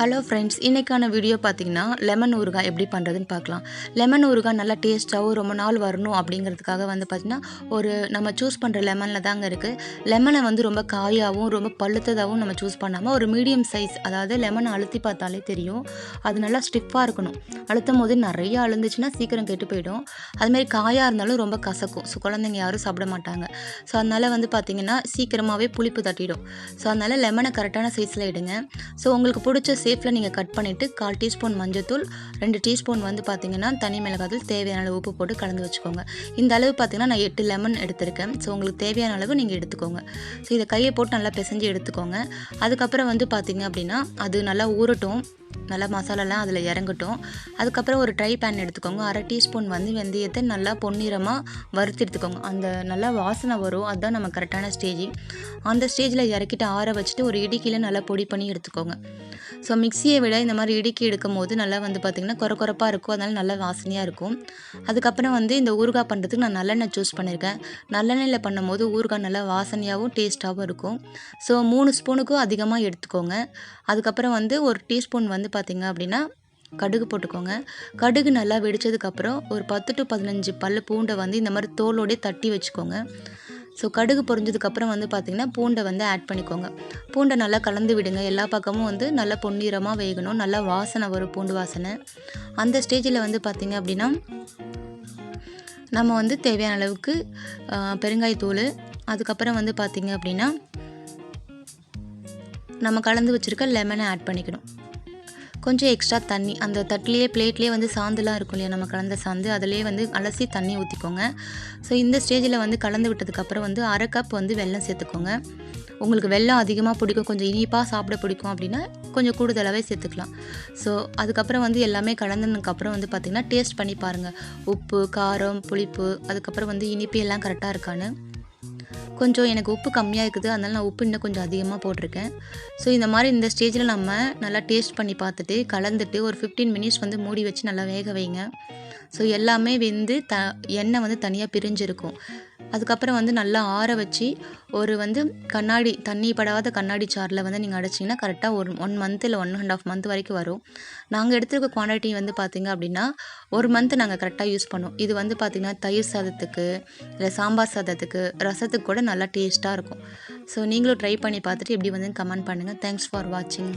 Hello friends இன்றைக்கான video பார்த்தீங்கன்னா lemon ஊறுகாய் எப்படி பண்ணுறதுன்னு பார்க்கலாம் லெமன் ஊறுகாய் நல்லா டேஸ்ட்டாகவும் ரொம்ப நாள் வரணும் அப்படிங்கிறதுக்காக வந்து பார்த்திங்கன்னா ஒரு நம்ம சூஸ் பண்ணுற லெமனில் தாங்க இருக்குது லெமனை வந்து ரொம்ப காயாகவும் ரொம்ப பழுத்ததாகவும் நம்ம சூஸ் பண்ணாமல் ஒரு மீடியம் சைஸ் அதாவது லெமனை அழுத்தி பார்த்தாலே தெரியும். அது நல்லா ஸ்டிஃபாக இருக்கணும். அழுத்தும் போது நிறைய அழுந்துச்சுன்னா சீக்கிரம் கெட்டு போயிடும். அதுமாரி காயாக இருந்தாலும் ரொம்ப கசக்கும். ஸோ குழந்தைங்க யாரும் சாப்பிட மாட்டாங்க. ஸோ அதனால் வந்து பார்த்திங்கன்னா சீக்கிரமாகவே புளிப்பு தட்டிடும். ஸோ அதனால் லெமனை கரெக்டான சைஸில் இடுங்க ஸோ உங்களுக்கு பிடிச்ச சேஃபில் நீங்கள் கட் பண்ணிவிட்டு கால் டீஸ்பூன் மஞ்சத்தூள் ரெண்டு டீஸ்பூன் வந்து பார்த்திங்கன்னா தனி மிளகாத்தூள் தேவையான அளவு உப்பு போட்டு கலந்து வச்சுக்கோங்க. இந்த அளவு பார்த்திங்கன்னா நான் எட்டு லெமன் எடுத்திருக்கேன். ஸோ உங்களுக்கு தேவையான அளவு நீங்கள் எடுத்துக்கோங்க. ஸோ இதை கையை போட்டு நல்லா பிசைஞ்சு எடுத்துக்கோங்க. அதுக்கப்புறம் வந்து பார்த்திங்க அப்படின்னா அது நல்லா ஊறட்டும். நல்லா மசாலாலாம் அதில் இறங்கட்டும். அதுக்கப்புறம் ஒரு ட்ரை பேன் எடுத்துக்கோங்க. அரை டீஸ்பூன் வந்து வெந்தயத்தை நல்லா பொன்னிறமாக வறுத்து எடுத்துக்கோங்க. அந்த நல்லா வாசனை வரும். அதுதான் நம்ம கரெக்டான ஸ்டேஜ் அந்த ஸ்டேஜில் இறக்கிட்டு ஆற வச்சுட்டு ஒரு இடுக்கியில் நல்லா பொடி பண்ணி எடுத்துக்கோங்க. ஸோ மிக்சியை விட இந்த மாதிரி இடுக்கி எடுக்கும் போது நல்லா வந்து பார்த்திங்கன்னா குறை குறைப்பாக இருக்கும். அதனால் நல்லா வாசனையாக இருக்கும். அதுக்கப்புறம் வந்து இந்த ஊறுகாய் பண்ணுறதுக்கு நான் நல்லெண்ணெய் சூஸ் பண்ணியிருக்கேன். நல்லெண்ணெயில் பண்ணும்போது ஊறுகாய் நல்லா வாசனையாகவும் டேஸ்ட்டாகவும் இருக்கும். ஸோ மூணு ஸ்பூனுக்கும் அதிகமாக எடுத்துக்கோங்க. அதுக்கப்புறம் வந்து ஒரு டீஸ்பூன் வந்து வந்து பார்த்திங்க அப்படின்னா கடுகு போட்டுக்கோங்க. கடுகு நல்லா வெடித்ததுக்கப்புறம் ஒரு பத்து டு பதினஞ்சு பல் பூண்டை வந்து இந்த மாதிரி தோலோடே தட்டி வச்சுக்கோங்க. ஸோ கடுகு பொரிஞ்சதுக்கப்புறம் வந்து பார்த்திங்கன்னா பூண்டை வந்து ஆட் பண்ணிக்கோங்க. பூண்டை நல்லா கலந்து விடுங்க. எல்லா பக்கமும் வந்து நல்லா பொன்னிறமாக வேகணும். நல்லா வாசனை வரும் பூண்டு வாசனை. அந்த ஸ்டேஜில் வந்து பார்த்திங்க அப்படின்னா நம்ம வந்து தேவையான அளவுக்கு பெருங்காயத்தூள் அதுக்கப்புறம் வந்து பார்த்திங்க அப்படின்னா நம்ம கலந்து வச்சுருக்க லெமனை ஆட் பண்ணிக்கணும். கொஞ்சம் எக்ஸ்ட்ரா தண்ணி அந்த தட்டிலேயே பிளேட்லேயே வந்து சாந்துலாம் இருக்கும் இல்லையா? நம்ம கலந்த சாந்து அதிலே வந்து அலசி தண்ணி ஊற்றிக்கோங்க ஸோ இந்த ஸ்டேஜில் வந்து கலந்து விட்டதுக்கப்புறம் வந்து அரை கப் வந்து வெல்லம் சேர்த்துக்கோங்க. உங்களுக்கு வெள்ளம் அதிகமாக பிடிக்கும் கொஞ்சம் இனிப்பாக சாப்பிட பிடிக்கும் அப்படின்னா கொஞ்சம் கூடுதலாகவே சேர்த்துக்கலாம். ஸோ அதுக்கப்புறம் வந்து எல்லாமே கலந்ததுக்கப்புறம் வந்து பார்த்திங்கன்னா டேஸ்ட் பண்ணி பாருங்கள் உப்பு காரம் புளிப்பு அதுக்கப்புறம் வந்து இனிப்பு எல்லாம் கரெக்டாக இருக்கான்னு. கொஞ்சம் எனக்கு உப்பு கம்மியாக இருக்குது. அதனால் நான் உப்பு இன்னும் கொஞ்சம் அதிகமாக போட்டிருக்கேன். ஸோ இந்த மாதிரி இந்த ஸ்டேஜில் நம்ம நல்லா டேஸ்ட் பண்ணி பார்த்துட்டு கலந்துட்டு ஒரு ஃபிஃப்டீன் மினிட்ஸ் வந்து மூடி வச்சு நல்லா வேக வைங்க. ஸோ எல்லாமே வெந்து த எண்ணெய் வந்து தனியாக பிரிஞ்சிருக்கும். அதுக்கப்புறம் வந்து நல்லா ஆற வச்சு ஒரு வந்து கண்ணாடி தண்ணி படாத கண்ணாடி சாரில் வந்து நீங்கள் அடைச்சிங்கன்னா கரெக்டாக ஒரு ஒன் மந்த் இல்லை ஒன் அண்ட் ஆஃப் மந்த் வரைக்கும் வரும். நாங்கள் எடுத்துருக்க குவான்டிட்டி வந்து பார்த்திங்க அப்படின்னா ஒரு மந்த் நாங்கள் கரெக்டாக யூஸ் பண்ணுவோம். இது வந்து பார்த்திங்கன்னா தயிர் சாதத்துக்கு இல்லை சாம்பார் சாதத்துக்கு ரசத்துக்கு கூட நல்லா டேஸ்ட்டாக இருக்கும். ஸோ நீங்களும் ட்ரை பண்ணி பார்த்துட்டு எப்படி வந்து கமெண்ட் பண்ணுங்கள் தேங்க்ஸ் ஃபார் வாட்சிங்